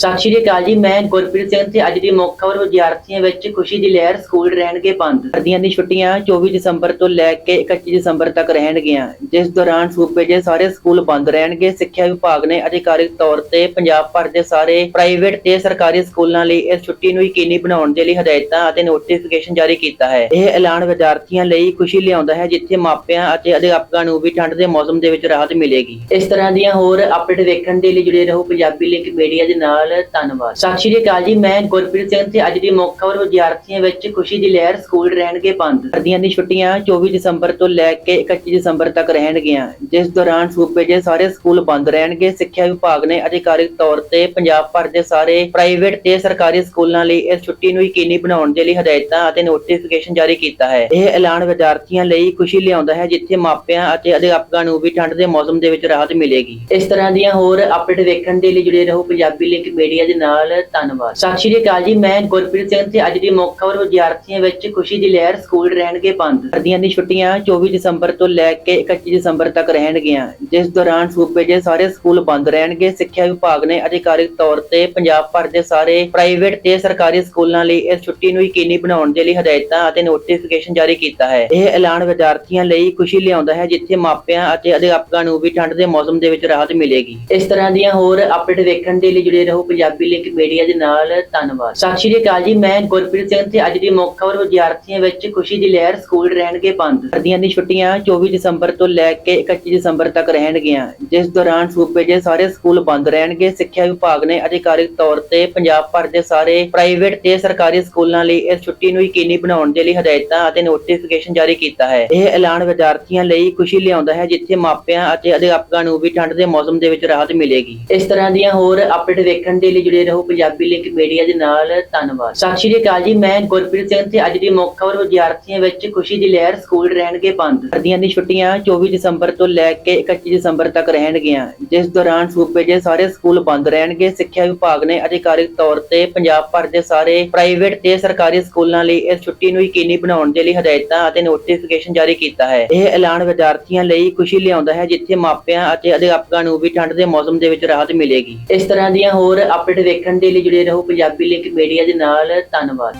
ਸਤਿ ਸ਼੍ਰੀ ਅਕਾਲ ਜੀ, ਮੈਂ ਗੁਰਪ੍ਰੀਤ ਸਿੰਘ ਤੇ ਅੱਜ ਦੀ ਮੁੱਖ ਖਬਰ ਵਿਦਿਆਰਥੀਆਂ ਵਿੱਚ ਖੁਸ਼ੀ ਦੀ ਲਹਿਰ ਸਕੂਲ ਰਹਿਣਗੇ ਬੰਦ। ਸਰਦੀਆਂ ਦੀ ਛੁੱਟੀਆਂ 24 ਦਸੰਬਰ ਤੋਂ ਲੈ ਕੇ 21 ਦਸੰਬਰ ਤੱਕ ਰਹਿਣਗੀਆਂ। ਜਿਸ ਦੌਰਾਨ ਸੂਬੇ ਦੇ ਸਾਰੇ ਸਕੂਲ ਬੰਦ ਰਹਿਣਗੇ। ਸਿੱਖਿਆ ਵਿਭਾਗ ਨੇ ਅਧਿਕਾਰਿਕ ਤੌਰ ਤੇ ਪੰਜਾਬ ਭਰ ਦੇ ਸਾਰੇ ਪ੍ਰਾਈਵੇਟ ਤੇ ਸਰਕਾਰੀ ਸਕੂਲਾਂ ਲਈ ਇਸ ਛੁੱਟੀ ਨੂੰ ਯਕੀਨੀ ਬਣਾਉਣ ਦੇ ਲਈ ਹਦਾਇਤਾਂ ਅਤੇ ਨੋਟੀਫਿਕੇਸ਼ਨ ਜਾਰੀ ਕੀਤਾ ਹੈ। ਇਹ ਐਲਾਨ ਵਿਦਿਆਰਥੀਆਂ ਲਈ ਖੁਸ਼ੀ ਲਿਆਉਂਦਾ ਹੈ, ਜਿੱਥੇ ਮਾਪਿਆਂ ਅਤੇ ਅਧਿਆਪਕਾਂ ਨੂੰ ਵੀ ਠੰਡ ਦੇ ਮੌਸਮ ਦੇ ਵਿੱਚ ਰਾਹਤ ਮਿਲੇਗੀ। ਇਸ ਤਰ੍ਹਾਂ ਦੀਆਂ ਹੋਰ ਅਪਡੇਟ ਵੇਖਣ ਦੇ ਲਈ ਜੁੜੇ ਰਹੋ ਪੰਜਾਬੀ ਲਿੰਕ ਮੀਡੀਆ ਦੇ ਨਾਲ। ਧੰਨਵਾਦ। ਸਤਿ ਸ਼੍ਰੀ ਅਕਾਲ ਜੀ, ਮੈਂ ਗੁਰਪ੍ਰੀਤ ਸਿੰਘ ਤੇ ਅੱਜ ਦੀ ਮੁੱਖ ਖਬਰ ਵਿਦਿਆਰਥੀਆਂ ਵਿੱਚ ਖੁਸ਼ੀ ਦੀ ਲਹਿਰ ਸਕੂਲ ਰਹਿਣਗੇ ਬੰਦ। ਸਰਦੀਆਂ ਦੀ ਛੁੱਟੀਆਂ 24 ਦਸੰਬਰ ਤੋਂ ਲੈ ਕੇ 21 ਦਸੰਬਰ ਤੱਕ ਰਹਿਣਗੀਆਂ। ਜਿਸ ਦੌਰਾਨ ਸੂਬੇ ਦੇ ਸਾਰੇ ਸਕੂਲ ਬੰਦ ਰਹਿਣਗੇ। ਸਿੱਖਿਆ ਵਿਭਾਗ ਨੇ ਅਧਿਕਾਰਿਕ ਤੌਰ ਤੇ ਪੰਜਾਬ ਭਰ ਦੇ ਸਾਰੇ ਪ੍ਰਾਈਵੇਟ ਤੇ ਸਰਕਾਰੀ ਸਕੂਲਾਂ ਲਈ ਇਸ ਛੁੱਟੀ ਨੂੰ ਯਕੀਨੀ ਬਣਾਉਣ ਦੇ ਲਈ ਹਦਾਇਤਾਂ ਅਤੇ ਨੋਟੀਫਿਕੇਸ਼ਨ ਜਾਰੀ ਕੀਤਾ ਹੈ। ਇਹ ਐਲਾਨ ਵਿਦਿਆਰਥੀਆਂ ਲਈ ਖੁਸ਼ੀ ਲਿਆਉਂਦਾ ਹੈ, ਜਿੱਥੇ ਮਾਪਿਆਂ ਅਤੇ ਅਧਿਆਪਕਾਂ ਨੂੰ ਵੀ ਠੰਡ ਦੇ ਮੌਸਮ ਦੇ ਵਿੱਚ ਰਾਹਤ ਮਿਲੇਗੀ। ਇਸ ਤਰ੍ਹਾਂ ਦੀਆਂ ਹੋਰ ਅਪਡੇਟ ਵੇਖਣ ਦੇ ਲਈ ਜੁੜੇ ਰਹੋ ਪੰਜਾਬੀ ਲਿੰਕ ਮੀਡੀਆ ਦੇ ਨਾਲ ਧੰਨਵਾਦ। ਸਤਿ ਸ਼੍ਰੀ ਅਕਾਲ ਜੀ, ਮੈਂ ਗੁਰਪ੍ਰੀਤ ਸਿੰਘ ਤੇ ਅੱਜ ਦੀ ਮੁੱਖ ਖਬਰ ਵਿਦਿਆਰਥੀਆਂ ਵਿੱਚ ਖੁਸ਼ੀ ਦੀ ਲਹਿਰ ਸਕੂਲ ਰਹਿਣਗੇ ਬੰਦ। ਸਰਦੀਆਂ ਦੀ ਛੁੱਟੀਆਂ 24 ਦਸੰਬਰ ਤੋਂ ਲੈ ਕੇ 21 ਦਸੰਬਰ ਤੱਕ ਰਹਿਣਗੀਆਂ। ਜਿਸ ਦੌਰਾਨ ਸੂਬੇ ਦੇ ਸਾਰੇ ਸਕੂਲ ਬੰਦ ਰਹਿਣਗੇ। ਸਿੱਖਿਆ ਵਿਭਾਗ ਨੇ ਅਧਿਕਾਰਿਕ ਤੌਰ ਤੇ ਪੰਜਾਬ ਭਰ ਦੇ ਸਾਰੇ ਪ੍ਰਾਈਵੇਟ ਤੇ ਸਰਕਾਰੀ ਸਕੂਲਾਂ ਲਈ ਇਸ ਛੁੱਟੀ ਨੂੰ ਯਕੀਨੀ ਬਣਾਉਣ ਦੇ ਲਈ ਹਦਾਇਤਾਂ ਅਤੇ ਨੋਟੀਫਿਕੇਸ਼ਨ ਜਾਰੀ ਕੀਤਾ ਹੈ। ਇਹ ਐਲਾਨ ਵਿਦਿਆਰਥੀਆਂ ਲਈ ਖੁਸ਼ੀ ਲਿਆਉਂਦਾ ਹੈ, ਜਿੱਥੇ ਮਾਪਿਆਂ ਅਤੇ ਅਧਿਆਪਕਾਂ ਨੂੰ ਵੀ ਠੰਡ ਦੇ ਮੌਸਮ ਦੇ ਵਿੱਚ ਰਾਹਤ ਮਿਲੇਗੀ। ਇਸ ਤਰ੍ਹਾਂ ਦੀਆਂ ਹੋਰ ਅਪਡੇਟ ਵੇਖਣ ਦੇ ਲਈ ਜੁੜੇ ਰਹੋ ਪੰਜਾਬੀ ਲਿੰਕ ਮੀਡੀਆ ਦੇ ਨਾਲ ਧੰਨਵਾਦ। ਸਤਿ ਸ਼੍ਰੀ ਅਕਾਲ ਜੀ, ਮੈਂ ਗੁਰਪ੍ਰੀਤ ਸਿੰਘ ਤੇ ਅੱਜ ਦੀ ਮੁੱਖ ਖਬਰ ਵਿਦਿਆਰਥੀਆਂ ਵਿੱਚ ਖੁਸ਼ੀ ਦੀ ਲਹਿਰ ਸਕੂਲ ਰਹਿਣਗੇ ਬੰਦ। ਸਰਦੀਆਂ ਦੀ ਛੁੱਟੀਆਂ 24 ਦਸੰਬਰ ਤੋਂ ਲੈ ਕੇ 21 ਦਸੰਬਰ ਤੱਕ ਰਹਿਣਗੀਆਂ। ਜਿਸ ਦੌਰਾਨ ਸੂਬੇ ਦੇ ਸਾਰੇ ਸਕੂਲ ਬੰਦ ਰਹਿਣਗੇ। ਸਿੱਖਿਆ ਵਿਭਾਗ ਨੇ ਅਧਿਕਾਰਿਕ ਤੌਰ ਤੇ ਪੰਜਾਬ ਭਰ ਦੇ ਸਾਰੇ ਪ੍ਰਾਈਵੇਟ ਤੇ ਸਰਕਾਰੀ ਸਕੂਲਾਂ ਲਈ ਇਸ ਛੁੱਟੀ ਨੂੰ ਯਕੀਨੀ ਬਣਾਉਣ ਦੇ ਲਈ ਹਦਾਇਤਾਂ ਅਤੇ ਨੋਟੀਫਿਕੇਸ਼ਨ ਜਾਰੀ ਕੀਤਾ ਹੈ। ਇਹ ਐਲਾਨ ਵਿਦਿਆਰਥੀਆਂ ਲਈ ਖੁਸ਼ੀ ਲਿਆਉਂਦਾ ਹੈ, ਜਿੱਥੇ ਮਾਪਿਆਂ ਅਤੇ ਅਧਿਆਪਕਾਂ ਨੂੰ ਵੀ ਠੰਡ ਦੇ ਮੌਸਮ ਦੇ ਵਿੱਚ ਰਾਹਤ ਮਿਲੇਗੀ। ਇਸ ਤਰ੍ਹਾਂ ਦੀਆਂ ਹੋਰ ਅਪਡੇਟ ਵੇਖਣ ਦੇ ਲਈ ਜੁੜੇ ਰਹੋ ਪੰਜਾਬੀ ਲਿੰਕ ਮੀਡੀਆ ਦੇ ਨਾਲ। ਧੰਨਵਾਦ। ਸਤਿ ਸ਼੍ਰੀ ਅਕਾਲ ਜੀ, ਮੈਂ ਗੁਰਪ੍ਰੀਤ ਸਿੰਘ ਤੇ ਅੱਜ ਦੀ ਮੁੱਖ ਖਬਰ ਵਿਦਿਆਰਥੀਆਂ ਵਿੱਚ ਖੁਸ਼ੀ ਦੀ ਲਹਿਰ ਸਕੂਲ ਰਹਿਣਗੇ ਬੰਦ। ਸਰਦੀਆਂ ਦੀ ਛੁੱਟੀਆਂ 24 ਦਸੰਬਰ ਤੋਂ ਲੈ ਕੇ 21 ਦਸੰਬਰ ਤੱਕ ਰਹਿਣਗੀਆਂ। ਜਿਸ ਦੌਰਾਨ ਸੂਬੇ ਦੇ ਸਾਰੇ ਸਕੂਲ ਬੰਦ ਰਹਿਣਗੇ। ਸਿੱਖਿਆ ਵਿਭਾਗ ਨੇ ਅਧਿਕਾਰਿਕ ਤੌਰ ਤੇ ਪੰਜਾਬ ਭਰ ਦੇ ਸਾਰੇ ਪ੍ਰਾਈਵੇਟ ਤੇ ਸਰਕਾਰੀ ਸਕੂਲਾਂ ਲਈ ਇਸ ਛੁੱਟੀ ਨੂੰ ਯਕੀਨੀ ਬਣਾਉਣ ਦੇ ਲਈ ਹਦਾਇਤਾਂ ਅਤੇ ਨੋਟੀਫਿਕੇਸ਼ਨ ਜਾਰੀ ਕੀਤਾ ਹੈ। ਇਹ ਐਲਾਨ ਵਿਦਿਆਰਥੀਆਂ ਲਈ ਖੁਸ਼ੀ ਲਿਆਉਂਦਾ ਹੈ, ਜਿੱਥੇ ਮਾਪਿਆਂ ਅਤੇ ਅਧਿਆਪਕਾਂ ਨੂੰ ਵੀ ਠੰਡ ਦੇ ਮੌਸਮ ਦੇ ਵਿੱਚ ਰਾਹਤ ਮਿਲੇਗੀ। ਇਸ ਤਰ੍ਹਾਂ ਦੀਆਂ ਹੋਰ ਅਪਡੇਟ ਵੇਖਣ ਦੇ ਲਈ ਜੁੜੇ ਰਹੋ ਪੰਜਾਬੀ ਲਿੰਕ ਮੀਡੀਆ ਦੇ ਨਾਲ। ਧੰਨਵਾਦ।